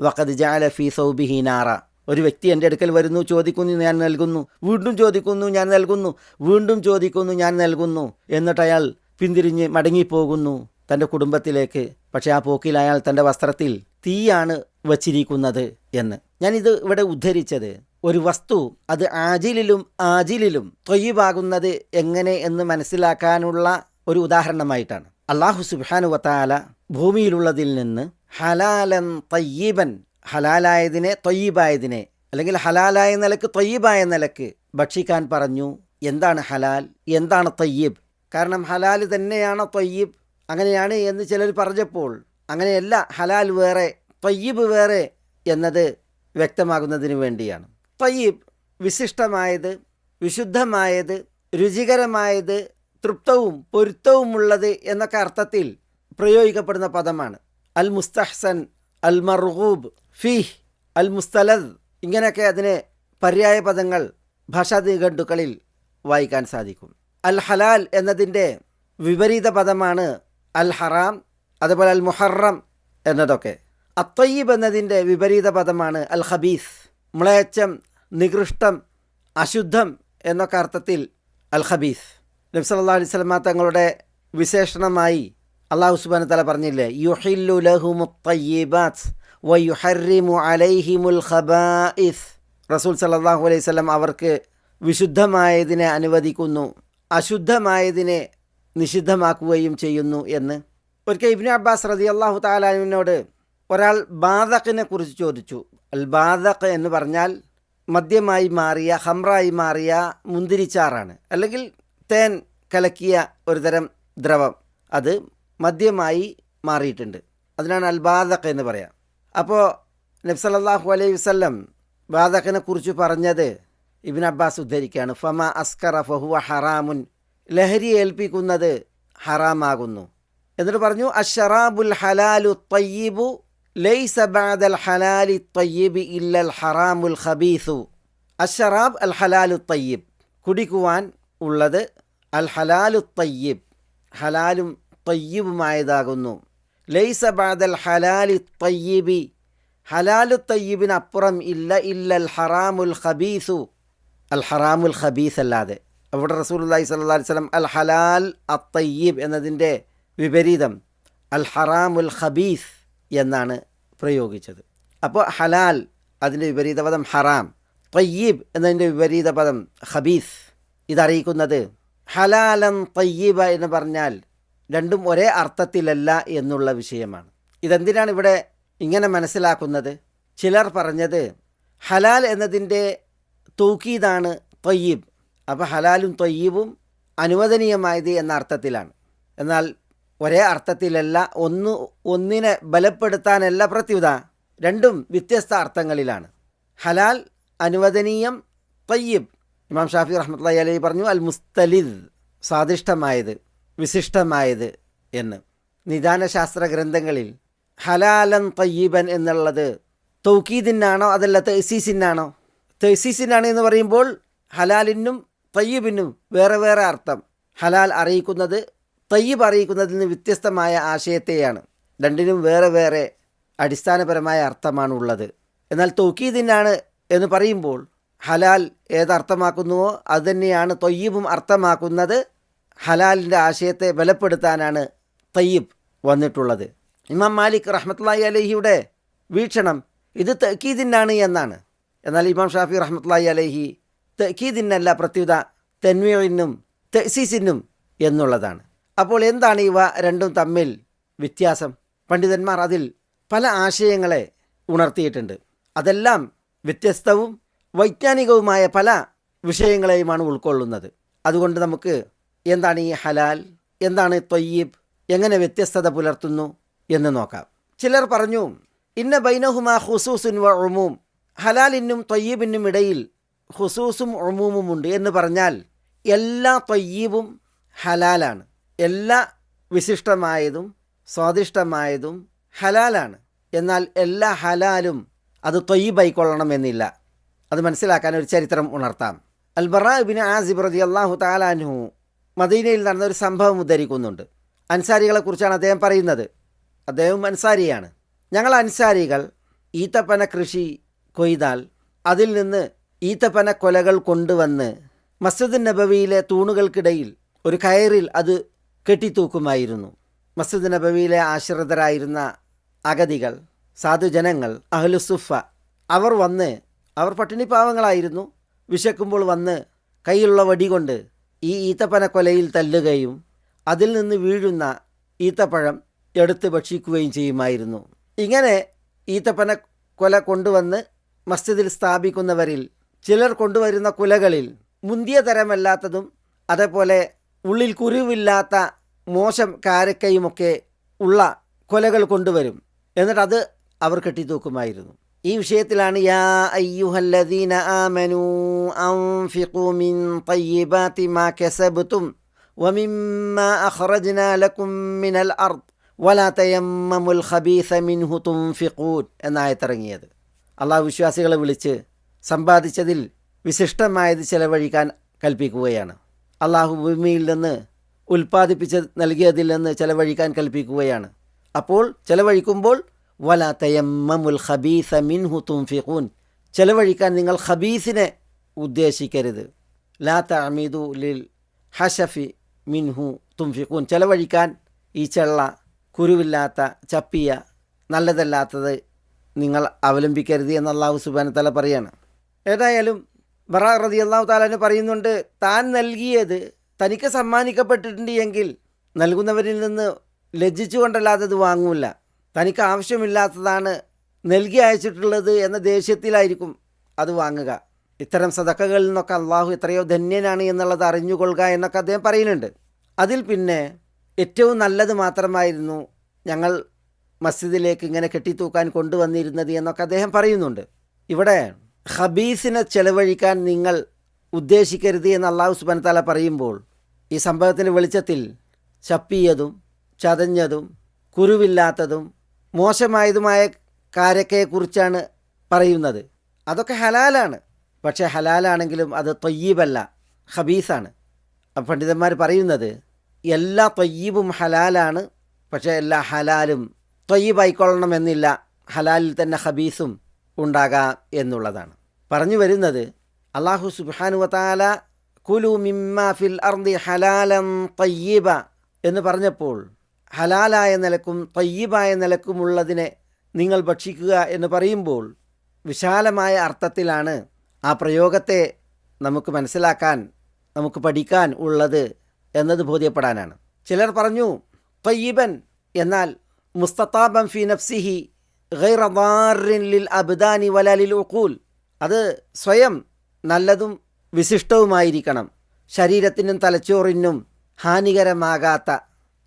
വഖദ് ജഅല സൗബിഹി നാറ. ഒരു വ്യക്തി എന്റെ അടുക്കൽ വരുന്നു ചോദിക്കുന്നു ഞാൻ നൽകുന്നു. വീണ്ടും ചോദിക്കുന്നു ഞാൻ നൽകുന്നു. വീണ്ടും ചോദിക്കുന്നു ഞാൻ നൽകുന്നു. എന്നിട്ട് അയാൾ പിന്തിരിഞ്ഞ് മടങ്ങിപ്പോകുന്നു തന്റെ കുടുംബത്തിലേക്ക്. പക്ഷേ ആ പോക്കിൽ അയാൾ തന്റെ വസ്ത്രത്തിൽ തീയാണ് വച്ചിരിക്കുന്നത് എന്ന്. ഞാനിത് ഇവിടെ ഉദ്ധരിച്ചത് ഒരു വസ്തു അത് ആജിലിലും ആജിലിലും തൊയ്യബാകുന്നത് എങ്ങനെ എന്ന് മനസ്സിലാക്കാനുള്ള ഒരു ഉദാഹരണമായിട്ടാണ്. അള്ളാഹു സുബാനു വത്താല ഭൂമിയിലുള്ളതിൽ നിന്ന് ഹലാലൻ തയ്യീബൻ ഹലാലായതിനെ തൊയ്യീബായതിനെ അല്ലെങ്കിൽ ഹലാലായ നിലയ്ക്ക് തൊയ്യീബായ നിലയ്ക്ക് ഭക്ഷിക്കാൻ പറഞ്ഞു എന്താണ് ഹലാൽ? എന്താണ് തയ്യീബ്? കാരണം ഹലാൽ തന്നെയാണോ തൊയ്യീബ്? അങ്ങനെയാണ് എന്ന് ചിലർ പറഞ്ഞപ്പോൾ അങ്ങനെയല്ല ഹലാൽ വേറെ തയ്യബ് വേറെ എന്നത് വ്യക്തമാകുന്നതിന് വേണ്ടിയാണ്. തയ്യബ് വിശിഷ്ടമായത് വിശുദ്ധമായത് രുചികരമായത് തൃപ്തവും പൊരുത്തവുമുള്ളത് എന്നൊക്കെ അർത്ഥത്തിൽ പ്രയോഗിക്കപ്പെടുന്ന പദമാണ്. അൽ മുസ്തഹ്സൻ അൽ മർഹൂബ് ഫിഹ് അൽ മുസ്തലദ് ഇങ്ങനെയൊക്കെ അതിന് പര്യായ പദങ്ങൾ ഭാഷാ നിഘണ്ടുക്കളിൽ വായിക്കാൻ സാധിക്കും. അൽ ഹലാൽ എന്നതിന്റെ വിപരീത പദമാണ് അൽ ഹറാം അതുപോലെ അൽ മുഹറം എന്നതൊക്കെ. അത്തയ്യബ് എന്നതിന്റെ വിപരീത പദമാണ് അൽ ഹബീസ് മ്ലേച്ഛം നികൃഷ്ടം അശുദ്ധം എന്നൊക്കെ അർത്ഥത്തിൽ അൽ ഹബീസ് നബി സല്ലല്ലാഹു അലൈഹി സ്വലമ തങ്ങളുടെ വിശേഷണമായി അള്ളാഹു സുബ്ഹാനഹു തല പറഞ്ഞില്ലേ യുഹില്ലു ലഹുമുത്തയ്യിബാത്ത് വയുഹർറിമു അലൈഹിമുൽ ഖബായിസ് റസൂൽ സല്ലല്ലാഹു അലൈഹി വസല്ലം അവർക്ക് വിശുദ്ധമായതിനെ അനുവദിക്കുന്നു അശുദ്ധമായതിനെ നിഷിദ്ധമാക്കുകയും ചെയ്യുന്നു എന്ന് ഒരിക്കൽ ഇബ്നു അബ്ബാസ് റതി അള്ളാഹു താലാനുവിനോട് ഒരാൾ ബാദക്കിനെ കുറിച്ച് ചോദിച്ചു. അൽ ബാദക്ക് എന്ന് പറഞ്ഞാൽ മദ്യമായി മാറിയ ഹംറായി മാറിയ മുന്തിരിച്ചാറാണ് അല്ലെങ്കിൽ തേൻ കലക്കിയ ഒരു തരം ദ്രവം. അത് മദ്യമായി മാറിയിട്ടുണ്ട്. അതിനാണ് അൽ എന്ന് പറയാം. അപ്പോൾ നബ്സലല്ലാഹു അലൈഹി വസല്ലം ബാദക്കിനെ കുറിച്ച് പറഞ്ഞത് ഇബിൻ അബ്ബാസ് ഉദ്ധരിക്കുകയാണ്. ഫമ അസ്കറ ഫഹുവ ഹറാമുൻ. ലഹരി ഏൽപ്പിക്കുന്നത് ഹറാമാകുന്നു. എന്നിട്ട് പറഞ്ഞു അഷറാബുൽ ഹലാലു തയ്യിബു ലൈസ ബാദൽ ഹലാലി തയ്യിബി ഇല്ലൽ ഹറാമുൽ ഖബീസു. അഷറാബ് അൽ ഹലാലു തയ്യിബ് കുടിക്കുവാൻ ഉള്ളത് അൽ ഹലാലു തയ്യിബ് ഹലാലും തയ്യിബുമായതാകുന്നു ലൈസ ബാദൽ ഹലാലി തയ്യിബി ഹലാലു തയ്യിബിനപ്പുറം ഇല്ല ഇല്ലൽ ഹറാമുൽ ഖബീസു. അൽ ഹറാമുൽ ഖബീസ് അല്ലാതെ അവിടെ റസൂൽ അലൈഹി വസല്ലം അൽ ഹലാൽ അ തയ്യീബ് എന്നതിന്റെ വിപരീതം. അൽ ഹറാമുൽ ഖബീസ് എന്നാണ് പ്രയോഗിച്ചത്. അപ്പോൾ ഹലാൽ അതിന്റെ വിപരീതപദം ഹറാം. തയ്യീബ് എന്നതിന്റെ വിപരീത പദം ഖബീസ്. ഇതറിയിക്കുന്നത് ഹലാലൻ തയ്യീബ എന്ന് പറഞ്ഞാൽ രണ്ടും ഒരേ അർത്ഥത്തിലല്ല എന്നുള്ള വിഷയമാണ്. ഇതെന്തിനാണ് ഇവിടെ ഇങ്ങനെ മനസ്സിലാക്കുന്നത്? ചിലർ പറഞ്ഞത് ഹലാൽ എന്നതിന്റെ തൂക്കീതാണ് തൊയ്യീബ്. അപ്പോൾ ഹലാലും തൊയ്യീബും അനുവദനീയമായത് എന്ന അർത്ഥത്തിലാണ്. എന്നാൽ ഒരേ അർത്ഥത്തിലല്ല ഒന്ന് ഒന്നിനെ ബലപ്പെടുത്താനല്ല പ്രത്യുത. രണ്ടും വ്യത്യസ്ത അർത്ഥങ്ങളിലാണ്. ഹലാൽ അനുവദനീയം തയ്യബ്. ഇമാം ഷാഫി റഹ്മത്തുള്ളി അലൈഹി പറഞ്ഞു അൽ മുസ്തലിദ് സ്വാദിഷ്ടമായത് വിശിഷ്ടമായത് എന്ന്. നിദാനശാസ്ത്ര ഗ്രന്ഥങ്ങളിൽ ഹലാലൻ തയ്യീബൻ എന്നുള്ളത് തൗക്കീദിനാണോ അതല്ല തെസീസിനാണോ തെസീസിനാണ് എന്ന് പറയുമ്പോൾ ഹലാലിനും തയ്യബിനും വേറെ വേറെ അർത്ഥം. ഹലാൽ അറിയിക്കുന്നത് തയ്യബ് അറിയിക്കുന്നതിൽ നിന്ന് വ്യത്യസ്തമായ ആശയത്തെയാണ്. രണ്ടിനും വേറെ വേറെ അടിസ്ഥാനപരമായ അർത്ഥമാണ് ഉള്ളത് എന്നാൽ തൗക്കീദിനാണ് എന്ന് പറയുമ്പോൾ ഹലാൽ ഏതർത്ഥമാക്കുന്നുവോ അതുതന്നെയാണ് തൊയ്യബും അർത്ഥമാക്കുന്നത്. ഹലാലിന്റെ ആശയത്തെ ബലപ്പെടുത്താനാണ് തയ്യബ് വന്നിട്ടുള്ളത്. ഇമാം മാലിക് റഹ്മത്തുള്ളാഹി അലഹിയുടെ വീക്ഷണം ഇത് തക്കീദിനാണ് എന്നാണ്. എന്നാൽ ഇമാം ഷാഫി റഹ്മത്തുള്ളാഹി അലഹി തക്കീദിനല്ല പ്രത്യുത തെൻവീറിനും തെസീസിനും എന്നുള്ളതാണ്. അപ്പോൾ എന്താണ് ഇവ രണ്ടും തമ്മിൽ വ്യത്യാസം? പണ്ഡിതന്മാർ അതിൽ പല ആശയങ്ങളെ ഉണർത്തിയിട്ടുണ്ട്. അതെല്ലാം വ്യത്യസ്തവും വൈജ്ഞാനികവുമായ പല വിഷയങ്ങളെയുമാണ് ഉൾക്കൊള്ളുന്നത്. അതുകൊണ്ട് നമുക്ക് എന്താണ് ഈ ഹലാൽ? എന്താണ് തൊയ്യീബ്? എങ്ങനെ വ്യത്യസ്തത പുലർത്തുന്നു എന്ന് നോക്കാം. ചിലർ പറഞ്ഞു ഇന്ന ബൈനഹുമാ ഹുസൂസുൻ വ ഉമൂം. ഹലാലിനും തൊയ്യീബിനും ഇടയിൽ ഹുസൂസും ഉമൂമുമുണ്ട് എന്ന് പറഞ്ഞാൽ എല്ലാ തൊയ്യീബും ഹലാലാണ്. എല്ലാ വിശിഷ്ടമായതും സ്വാദിഷ്ടമായതും ഹലാലാണ്. എന്നാൽ എല്ലാ ഹലാലും അത് തൊയ്യബായിക്കൊള്ളണമെന്നില്ല. അത് മനസ്സിലാക്കാൻ ഒരു ചരിത്രം ഉണർത്താം. അൽബറ ബിൻ ആസിബ് റതി അള്ളാഹു താലാൻഹു മദീനയിൽ നടന്ന ഒരു സംഭവം ഉദ്ധരിക്കുന്നുണ്ട്. അൻസാരികളെക്കുറിച്ചാണ് അദ്ദേഹം പറയുന്നത്. അദ്ദേഹം അൻസാരിയാണ്. ഞങ്ങൾ അൻസാരികൾ ഈത്തപ്പന കൃഷി കൊയ്താൽ അതിൽ നിന്ന് ഈത്തപ്പന കൊലകൾ കൊണ്ടുവന്ന് മസ്ജിദ് നബവിയിലെ തൂണുകൾക്കിടയിൽ ഒരു കയറിൽ അത് കെട്ടിത്തൂക്കുമായിരുന്നു. മസ്ജിദ് നബവിയിലെ ആശ്രിതരായിരുന്ന അഗതികൾ സാധുജനങ്ങൾ അഹ്ലുസുഫ അവർ വന്ന് അവർ പട്ടിണിപ്പാവങ്ങളായിരുന്നു. വിശക്കുമ്പോൾ വന്ന് കയ്യിലുള്ള വടി കൊണ്ട് ഈ ഈത്തപ്പന കൊലയിൽ തല്ലുകയും അതിൽ നിന്ന് വീഴുന്ന ഈത്തപ്പഴം എടുത്ത് ഭക്ഷിക്കുകയും ചെയ്യുമായിരുന്നു. ഇങ്ങനെ ഈത്തപ്പന കൊല കൊണ്ടുവന്ന് മസ്ജിദിൽ സ്ഥാപിക്കുന്നവരിൽ ചിലർ കൊണ്ടുവരുന്ന കുലകളിൽ മുന്തിയ തരമല്ലാത്തതും അതേപോലെ ഉള്ളിൽ കുരുവില്ലാത്ത മോശം കാരക്കയുമൊക്കെ ഉള്ള കൊലകൾ കൊണ്ടുവരും. എന്നിട്ട് അത് അവർ കെട്ടിത്തൂക്കുമായിരുന്നു. ഈ വിഷയത്തിലാണ് യാ അയ്യുഹല്ലദീന ആമനു അൻഫിഖു മിൻ തയ്യിബാതി മാ കസബ്തും വമിമ്മ അഖ്റജ്നാ ലക്കും മിനൽ അർദ് വലാ തയമ്മുൽ ഖബീസ മിൻഹു തുൻഫിഖൂൻ എന്നായത്തിറങ്ങിയത് അള്ളാഹ് വിശ്വാസികളെ വിളിച്ച് സമ്പാദിച്ചതിൽ വിശിഷ്ടമായത് ചെലവഴിക്കാൻ കൽപ്പിക്കുകയാണ്. അള്ളാഹു ഭൂമിയിൽ നിന്ന് ഉൽപ്പാദിപ്പിച്ച് നൽകിയതിൽ നിന്ന് ചെലവഴിക്കാൻ കൽപ്പിക്കുകയാണ്. അപ്പോൾ ചെലവഴിക്കുമ്പോൾ വല തയമ്മുൽ ഹബീസ മിൻഹു തുംഫിഖൂൻ ചെലവഴിക്കാൻ നിങ്ങൾ ഹബീസിനെ ഉദ്ദേശിക്കരുത്. ലാ തമീദു ലിൽ ഹഷഫി മിൻഹു തുംഫിഖൂൻ ചെലവഴിക്കാൻ ഈ ചെള്ള കുരുവില്ലാത്ത ചപ്പിയ നല്ലതല്ലാത്തത് നിങ്ങൾ അവലംബിക്കരുത് എന്ന് അള്ളാഹു സുബാന പറയാണ്. ഏതായാലും ബറ റതി അള്ളാഹു താലാന് പറയുന്നുണ്ട് താൻ നൽകിയത് തനിക്ക് സമ്മാനിക്കപ്പെട്ടിട്ടുണ്ട് എങ്കിൽ നൽകുന്നവരിൽ നിന്ന് ലജ്ജിച്ചുകൊണ്ടല്ലാതെ അത് വാങ്ങൂല. തനിക്ക് ആവശ്യമില്ലാത്തതാണ് നൽകി അയച്ചിട്ടുള്ളത് എന്ന ദേഷ്യത്തിലായിരിക്കും അത് വാങ്ങുക. ഇത്തരം സദക്കകളിൽ നിന്നൊക്കെ അള്ളാഹു എത്രയോ ധന്യനാണ് എന്നുള്ളത് അറിഞ്ഞുകൊള്ളുക എന്നൊക്കെ അദ്ദേഹം പറയുന്നുണ്ട്. അതിൽ പിന്നെ ഏറ്റവും നല്ലത് മാത്രമായിരുന്നു ഞങ്ങൾ മസ്ജിദിലേക്ക് ഇങ്ങനെ കെട്ടിത്തൂക്കാൻ കൊണ്ടുവന്നിരുന്നത് എന്നൊക്കെ അദ്ദേഹം പറയുന്നുണ്ട്. ഇവിടെ ഹബീസിനെ ചെലവഴിക്കാൻ നിങ്ങൾ ഉദ്ദേശിക്കരുത് എന്ന് അള്ളാഹു സുബാൻ താല പറയുമ്പോൾ ഈ സംഭവത്തിന്റെ വെളിച്ചത്തിൽ ചപ്പിയതും ചതഞ്ഞതും കുരുവില്ലാത്തതും മോശമായതുമായ കാരക്കയെക്കുറിച്ചാണ് പറയുന്നത്. അതൊക്കെ ഹലാലാണ്. പക്ഷേ ഹലാലാണെങ്കിലും അത് തൊയ്യീബല്ല ഹബീസാണ് പണ്ഡിതന്മാർ പറയുന്നത് എല്ലാ തൊയ്യീബും ഹലാലാണ് പക്ഷേ എല്ലാ ഹലാലും തൊയ്യീബായിക്കൊള്ളണമെന്നില്ല. ഹലാലിൽ തന്നെ ഹബീസും ഉണ്ടാകാം എന്നുള്ളതാണ്. പറഞ്ഞു വരുന്നത് അള്ളാഹു സുബാനുവത്താല കുലു മിമ്മാ ഫിൽ അർദി ഹലാലം തയ്യീബ എന്ന് പറഞ്ഞപ്പോൾ ഹലാലായ നിലക്കും തയ്യീബായ നിലക്കുമുള്ളതിനെ നിങ്ങൾ ഭക്ഷിക്കുക എന്ന് പറയുമ്പോൾ വിശാലമായ അർത്ഥത്തിലാണ് ആ പ്രയോഗത്തെ നമുക്ക് മനസ്സിലാക്കാൻ നമുക്ക് പഠിക്കാൻ ഉള്ളത് എന്നത് ബോധ്യപ്പെടാനാണ്. ചിലർ പറഞ്ഞു തയ്യബൻ എന്നാൽ മുസ്തത്താബൻ ഫി നഫ്സിഹി ലിൽ അബ്ദാനി വലാലിൽ ഉഖൂൽ. അത് സ്വയം നല്ലതും വിശിഷ്ടവുമായിരിക്കണം. ശരീരത്തിനും തലച്ചോറിനും ഹാനികരമാകാത്ത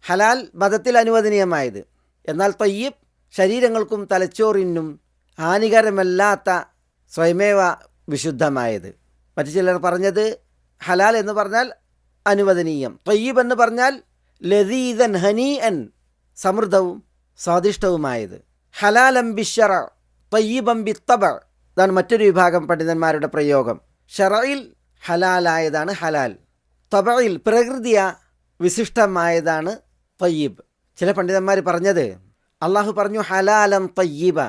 ഹലാൽ മതത്തിൽ അനുവദനീയമായത്. എന്നാൽ തയ്യിബ് ശരീരങ്ങൾക്കും തലച്ചോറിനും ഹാനികരമല്ലാത്ത സ്വയമേവ വിശുദ്ധമായത്. മറ്റു ചിലർ പറഞ്ഞത് ഹലാൽ എന്ന് പറഞ്ഞാൽ അനുവദനീയം. തൊയ്യബ് എന്ന് പറഞ്ഞാൽ ലതീതൻ ഹനീഅൻ സമൃദ്ധവും സ്വാദിഷ്ടവുമായത്. ഹലാലം ഷറ തയ്യബംബി തബ ഇതാണ് മറ്റൊരു വിഭാഗം പണ്ഡിതന്മാരുടെ പ്രയോഗം. ഷറയിൽ ഹലാലായതാണ് ഹലാൽ. തബയിൽ പ്രകൃതിയ വിശിഷ്ടമായതാണ് തയ്യബ്. ചില പണ്ഡിതന്മാർ പറഞ്ഞത് അള്ളാഹു പറഞ്ഞു ഹലാലം തയ്യബ.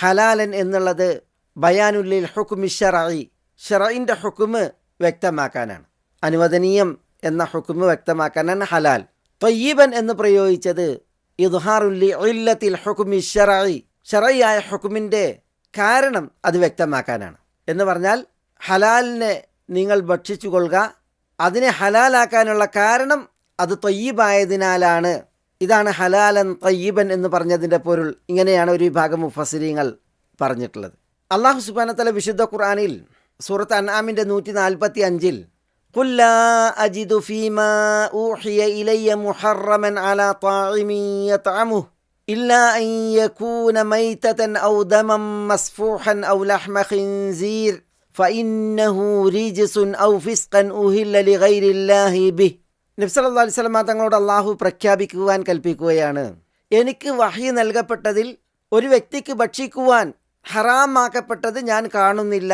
ഹലാലൻ എന്നുള്ളത് ബയാനുല്ലിൽ ഹുക്കുമി ഷറായി ഷറയിന്റെ ഹുക്കുമ് വ്യക്തമാക്കാനാണ്. അനുവദനീയം എന്ന ഹുക്കുമ് വ്യക്തമാക്കാനാണ് ഹലാൽ. തൊയ്യബൻ എന്ന് പ്രയോഗിച്ചത് ഇദ്ഹാറുല്ലി ഇല്ലത്തിൽ ഹുക്കുമി ഷറായി ഷറയായ ഹുക്കുമിന്റെ കാരണം അത് വ്യക്തമാക്കാനാണ്. എന്ന് പറഞ്ഞാൽ ഹലാലിനെ നിങ്ങൾ ഭക്ഷിച്ചു കൊള്ളുക അതിനെ ഹലാലാക്കാനുള്ള കാരണം അത് തൊയ്യബായതിനാലാണ്. ഇതാണ് ഹലാലൻ തയ്യബൻ എന്ന് പറഞ്ഞതിന്റെ പൊരുൾ. ഇങ്ങനെയാണ് ഒരു വിഭാഗം മുഫസിരിങ്ങൾ പറഞ്ഞിട്ടുള്ളത്. അള്ളാഹു സുബാനത്തല വിശുദ്ധ ഖുർആാനിൽ സൂറത്ത് അൻആമിന്റെ നൂറ്റി നാൽപ്പത്തി അഞ്ചിൽ قل لا أجد فيما أوحي إلي محرما على طاعم يطعمه إلا أن يكون ميتة أو دما مسفوحا أو لحم خنزير فإنه رجس أو فسقا أهل لغير الله به നബ്സല്ലാ അലൈഹി സ്വലമ തങ്ങളോട് അള്ളാഹു പ്രഖ്യാപിക്കുവാൻ കൽപ്പിക്കുകയാണ് എനിക്ക് വഹി നൽകപ്പെട്ടതിൽ ഒരു വ്യക്തിക്ക് ഭക്ഷിക്കുവാൻ ഹറാമാക്കപ്പെട്ടത് ഞാൻ കാണുന്നില്ല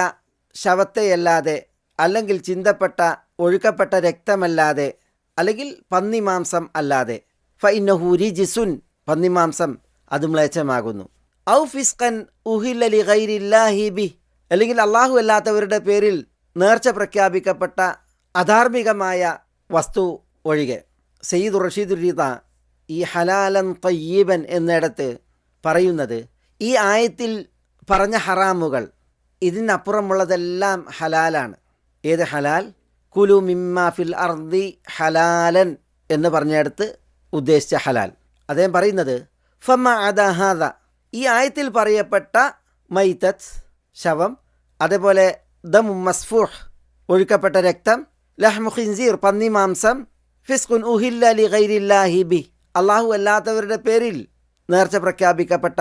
ശവത്തെയല്ലാതെ അല്ലെങ്കിൽ ചിന്തപ്പെട്ട ഒഴുക്കപ്പെട്ട രക്തമല്ലാതെ അല്ലെങ്കിൽ പന്നിമാംസം അല്ലാതെ. ഫൈനഹൂരി ജിസുൻ പന്നിമാംസം അത് മ്ലേച്ഛമാകുന്നു. ഔ ഫിസ്കൻ ഉഹില്ലലി ഖൈരില്ലാഹിബി അല്ലെങ്കിൽ അള്ളാഹു അല്ലാത്തവരുടെ പേരിൽ നേർച്ച പ്രഖ്യാപിക്കപ്പെട്ട അധാർമികമായ വസ്തു ഒഴികെ. സയ്യിദ് റഷീദ് റീത ഈ ഹലാലൻ തയ്യീബൻ എന്നിടത്ത് പറയുന്നത് ഈ ആയത്തിൽ പറഞ്ഞ ഹറാമുകൾ ഇതിനപ്പുറമുള്ളതെല്ലാം ഹലാലാണ്. ഏത് ഹലാൽ? കുലു മിമ്മാഫിൽ അർദി ഹലാലൻ എന്ന് പറഞ്ഞെടുത്ത് ഉദ്ദേശിച്ച ഹലാൽ. അദ്ദേഹം പറയുന്നത് ഫമ അദഹാദ ഈ ആയത്തിൽ പറയപ്പെട്ട മൈതത്ത് ശവം അതേപോലെ ദം മസ്ഫൂഹ് ഒഴുക്കപ്പെട്ട രക്തം ലഹ്മു ഖിൻസീർ പന്നി മാംസം ഫിസ്കുൻ ഉഹില്ല ലി ഗൈരില്ലാഹി ബി അള്ളാഹു അല്ലാത്തവരുടെ പേരിൽ നേർച്ച പ്രഖ്യാപിക്കപ്പെട്ട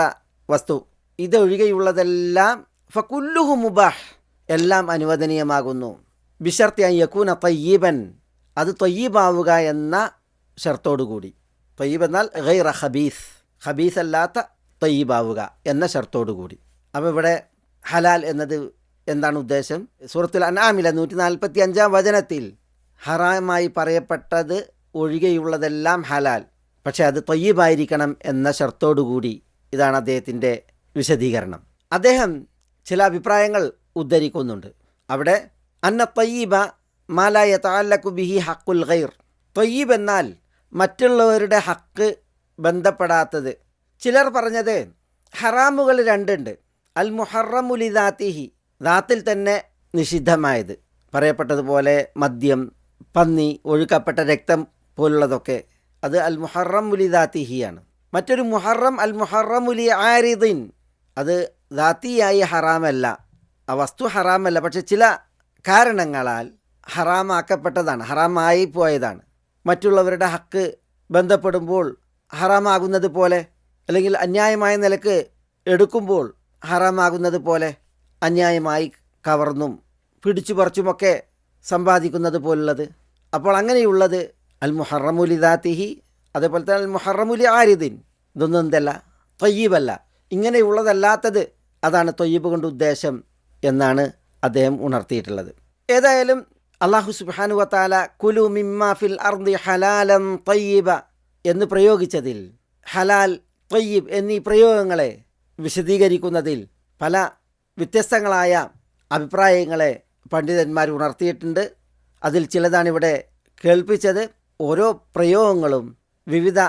വസ്തു. ഇതൊഴികെയുള്ളതെല്ലാം ഫക്കുല്ലുഹു മുബാഹ് എല്ലാം അനുവദനീയമാകുന്നു. ബിഷർത്തി യക്കൂന തയ്യീബൻ. അത് തൊയ്യീബാവുക എന്ന ഷർത്തോടുകൂടി. തൊയ്യീബ് എന്നാൽ ഗൈറ ഹബീസ് ഹബീസ് അല്ലാത്ത തൊയ്യീബാവുക എന്ന ഷർത്തോടുകൂടി. അപ്പോൾ ഇവിടെ ഹലാൽ എന്നത് എന്താണ് ഉദ്ദേശം? സൂറത്തുൽ അനാമില നൂറ്റി നാൽപ്പത്തി അഞ്ചാം വചനത്തിൽ ഹറാമായി പറയപ്പെട്ടത് ഒഴികെയുള്ളതെല്ലാം ഹലാൽ. പക്ഷേ അത് തൊയ്യീബായിരിക്കണം എന്ന ഷർത്തോടുകൂടി ഇതാണ് അദ്ദേഹത്തിന്റെ വിശദീകരണം. അദ്ദേഹം ചില അഭിപ്രായങ്ങൾ ഉദ്ധരിക്കുന്നുണ്ട്. അവിടെ അന്ന തയ്യീബ മാലായ താലക്കു ബിഹി ഹക്കുൽ ഖൈർ. തൊയ്യീബ് എന്നാൽ മറ്റുള്ളവരുടെ ഹക്ക് ബന്ധപ്പെടാത്തത്. ചിലർ പറഞ്ഞത് ഹറാമുകൾ രണ്ടുണ്ട്. അൽ മുഹറമുലി ദാത്തിഹി. ദാത്തിൽ തന്നെ നിഷിദ്ധമായത്. പറയപ്പെട്ടതുപോലെ മദ്യം പന്നി ഒഴുക്കപ്പെട്ട രക്തം പോലുള്ളതൊക്കെ അത് അൽ മുഹറം മുലി ദാത്തിഹിയാണ് മറ്റൊരു മുഹറം അൽ മുഹറം മുലി ആരിദിൻ. അത് ദാത്തിയായി ഹറാമല്ല. ആ വസ്തു ഹറാമല്ല. പക്ഷെ ചില കാരണങ്ങളാൽ ഹറാമാക്കപ്പെട്ടതാണ് ഹറാമായി പോയതാണ് മറ്റുള്ളവരുടെ ഹക്ക് ബന്ധപ്പെടുമ്പോൾ ഹറാമാകുന്നത് പോലെ അല്ലെങ്കിൽ അന്യായമായ നിലയ്ക്ക് എടുക്കുമ്പോൾ ഹറാമാകുന്നത് പോലെ അന്യായമായി കവർന്നും പിടിച്ചു പറിച്ചുമൊക്കെ സമ്പാദിക്കുന്നത് പോലുള്ളത്. അപ്പോൾ അങ്ങനെയുള്ളത് അൽ മുഹറമുലി ദാത്തിഹി അതേപോലെ തന്നെ അൽ മുഹറമുലി ആരിദിൻ. ഇതൊന്നും എന്തല്ല തൊയ്യീബല്ല. ഇങ്ങനെയുള്ളതല്ലാത്തത് അതാണ് തൊയ്യീബ് കൊണ്ട് ഉദ്ദേശം എന്നാണ് അദ്ദേഹം ഉണർത്തിയിട്ടുള്ളത്. ഏതായാലും അള്ളാഹു സുബാനു വത്താല കുലു മിമ്മ ഫിൽ അർദി ഹലാലം തൊയ്യബ എന്ന് പ്രയോഗിച്ചതിൽ ഹലാൽ തൊയ്യബ് എന്നീ പ്രയോഗങ്ങളെ വിശദീകരിക്കുന്നതിൽ പല വ്യത്യസ്തങ്ങളായ അഭിപ്രായങ്ങളെ പണ്ഡിതന്മാർ ഉണർത്തിയിട്ടുണ്ട്. അതിൽ ചിലതാണ് ഇവിടെ കേൾപ്പിച്ചത്. ഓരോ പ്രയോഗങ്ങളും വിവിധ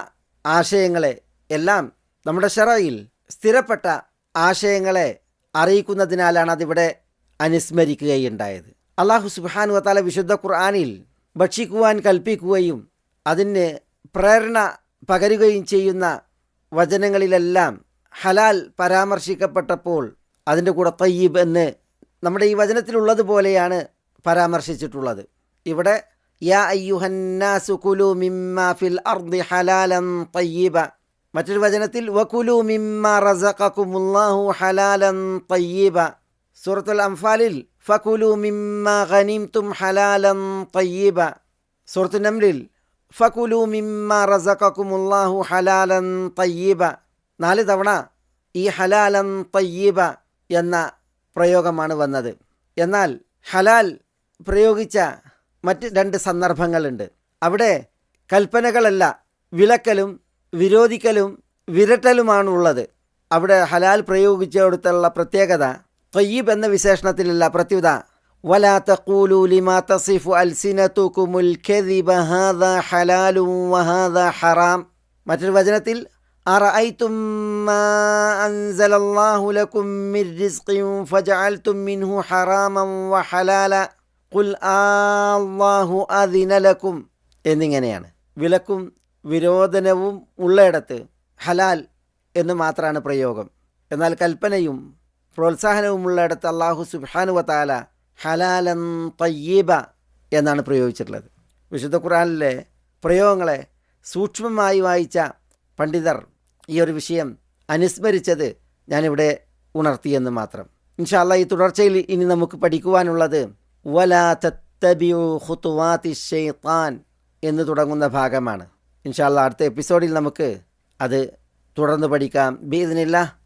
ആശയങ്ങളെ എല്ലാം നമ്മുടെ ഷെറയിൽ സ്ഥിരപ്പെട്ട ആശയങ്ങളെ അറിയിക്കുന്നതിനാലാണ് അതിവിടെ അനുസ്മരിക്കുകയുണ്ടായത്. അള്ളാഹു സുബാനു വത്താല വിശുദ്ധ ഖുർആാനിൽ ഭക്ഷിക്കുവാൻ കൽപ്പിക്കുകയും അതിന് പ്രേരണ പകരുകയും ചെയ്യുന്ന വചനങ്ങളിലെല്ലാം ഹലാൽ പരാമർശിക്കപ്പെട്ടപ്പോൾ അതിന്റെ കൂടെ തയ്യീബ് എന്ന് നമ്മുടെ ഈ വചനത്തിലുള്ളതുപോലെയാണ് പരാമർശിച്ചിട്ടുള്ളത്. ഇവിടെ കുലു മിമ്മാ ഫിൽ അർദി ഹലാലൻ മറ്റൊരു വചനത്തിൽ വകുലു ഹലാലൻ സൂറത്തുൽ അംഫാലിൽ ഫകുലു മിമ്മ ഗനിംതും ഹലാലൻ തയ്യിബ. സൂറത്തു നംലിൽ ഫകുലു മിമ്മ റസഖകുമുല്ലാഹു ഹലാലൻ തയ്യിബ. നാല് തവണ ഈ ഹലാലൻ തയ്യിബ എന്ന പ്രയോഗമാണ് വന്നത്. എന്നാൽ ഹലാൽ പ്രയോഗിച്ച മറ്റ് രണ്ട് സന്ദർഭങ്ങളുണ്ട്. അവിടെ കൽപ്പനകളല്ല വിലക്കലും വിരോധിക്കലും വിരട്ടലുമാണുള്ളത്. അവിടെ ഹലാൽ പ്രയോഗിച്ചെടുത്തുള്ള പ്രത്യേകത തൊയ്യബ് എന്ന വിശേഷണത്തിലല്ല പ്രത്യുത ولا تقولوا لما تصف ألسنتكم الكذب هذا حلال وهذا حرام മറ്റൊരു വചനത്തിൽ أرأيتم ما أنزل الله لكم من رزق فجعلتم منه حراما وحلالا قل الله أذن لكم എന്നിങ്ങനെയാണ് വിലക്കും വിരോധനവും ഉള്ളയിടത്ത് ഹലാൽ എന്ന് മാത്രമാണ് പ്രയോഗം എന്നാൽ കൽപ്പനയും പ്രോത്സാഹനവും ഉള്ളയിടത്ത് അള്ളാഹു സുബാനു വത്താല ഹലാലൻ തയ്യീബ എന്നാണ് പ്രയോഗിച്ചിട്ടുള്ളത്. വിശുദ്ധ ഖുറാനിലെ പ്രയോഗങ്ങളെ സൂക്ഷ്മമായി വായിച്ച പണ്ഡിതർ ഈ ഒരു വിഷയം അനുസ്മരിച്ചത് ഞാനിവിടെ ഉണർത്തിയെന്ന് മാത്രം. ഇൻഷാല്ല ഈ തുടർച്ചയിൽ ഇനി നമുക്ക് പഠിക്കുവാനുള്ളത് വലാ എന്ന് തുടങ്ങുന്ന ഭാഗമാണ്. ഇൻഷാല്ല അടുത്ത എപ്പിസോഡിൽ നമുക്ക് അത് തുടർന്ന് പഠിക്കാം. ബീദിനില്ല